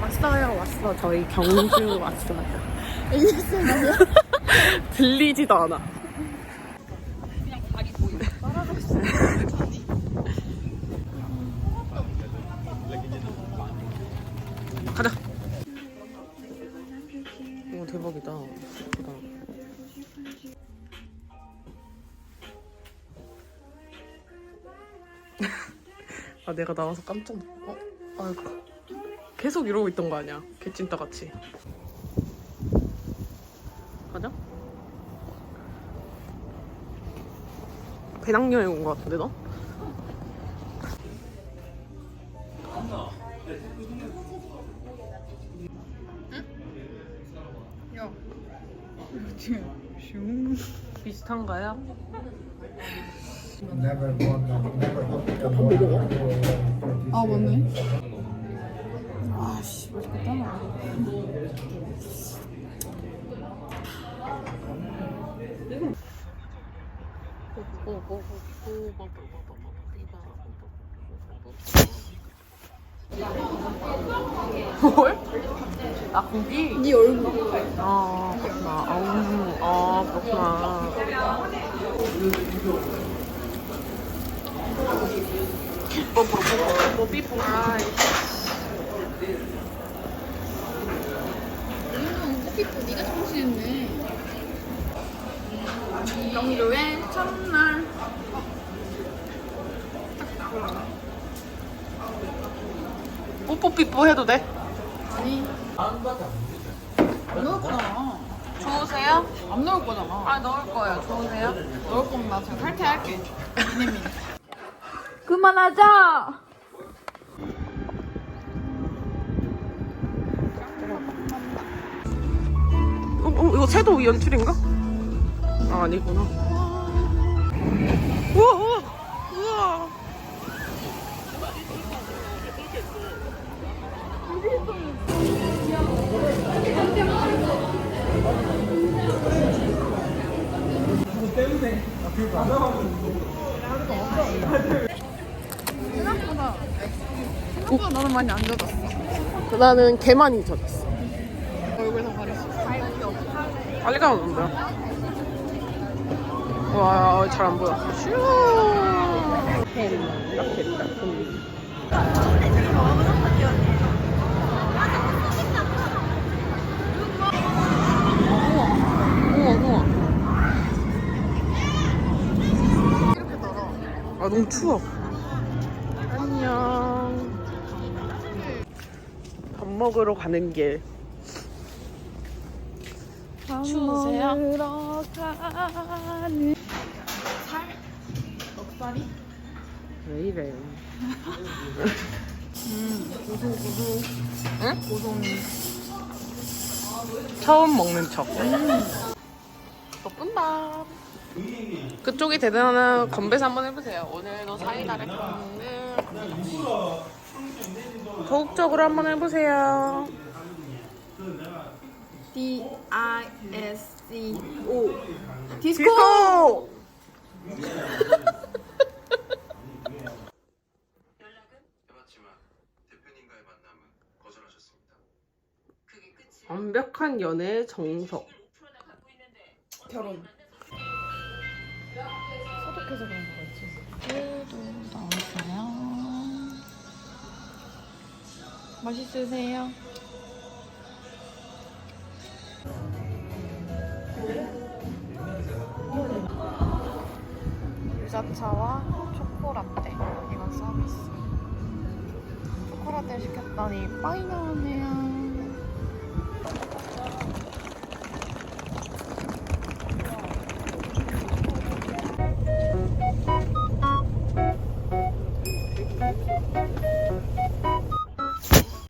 왔어요 왔어. 저희 경주 왔어요? 들리지도 않아. 가자. 오 대박이다. 예쁘다. 아 내가 나와서 깜짝 놀- 어? 아이고 계속 이러고 있던 거 아니야 개찐따 같이 가자 배낭여행 온 거 같은데 너? 야. 지금 슝. 비슷한가요? 아, 맞네. 27. 아씨, 맛있겠다. 나. 뭘? 아 고기? 네 얼굴. 아 그렇구나 아, 음, 아 그렇구나 뽀뽀뽀뽀 뽀 삐뽀 아이 음, 꽃피고 네가 정신했네. 영조의 첫날. 뽀뽀삐뽀 해도 돼? 아니. 안 넣을 거잖아. 좋으세요? 안 넣을 거잖아. 아 넣을 거예요 좋으세요? 넣을 거면 나 지금 탈퇴할게. 이내미. 그만하자. 섀도우 연출인가? 아 아니구나 우와 우와 우와 생각보다 생각보다 나는 많이 안 젖었어. 나는 개만 잊어졌어 얼굴 다 가렸어. 빨리 가면 안 보여 와 잘 안 보여. 슈 펜, 이렇게 떨어. 아 너무 추워. 안녕. 밥 먹으러 가는 길 추우세요? 먹으러 가는 살? 넉살이? 왜 이래 음, 고소 고소. 응? 고소미. 처음 먹는 척 볶음밥 그쪽이 대단한 건배사 한번 해보세요 오늘도 사이다를 먹는 적극적으로 한번 해보세요 D I S C O. 디스코. 디스코! 해봤지만 대표님과의 만남은 거절하셨습니다. 완벽한 연애의 정석 결혼. 소독해서 그런 거겠지. 도 나왔어요. 맛있으세요? 유자차와 초코라떼. 이건 서비스. 초코라떼 시켰더니 빵이 나오네요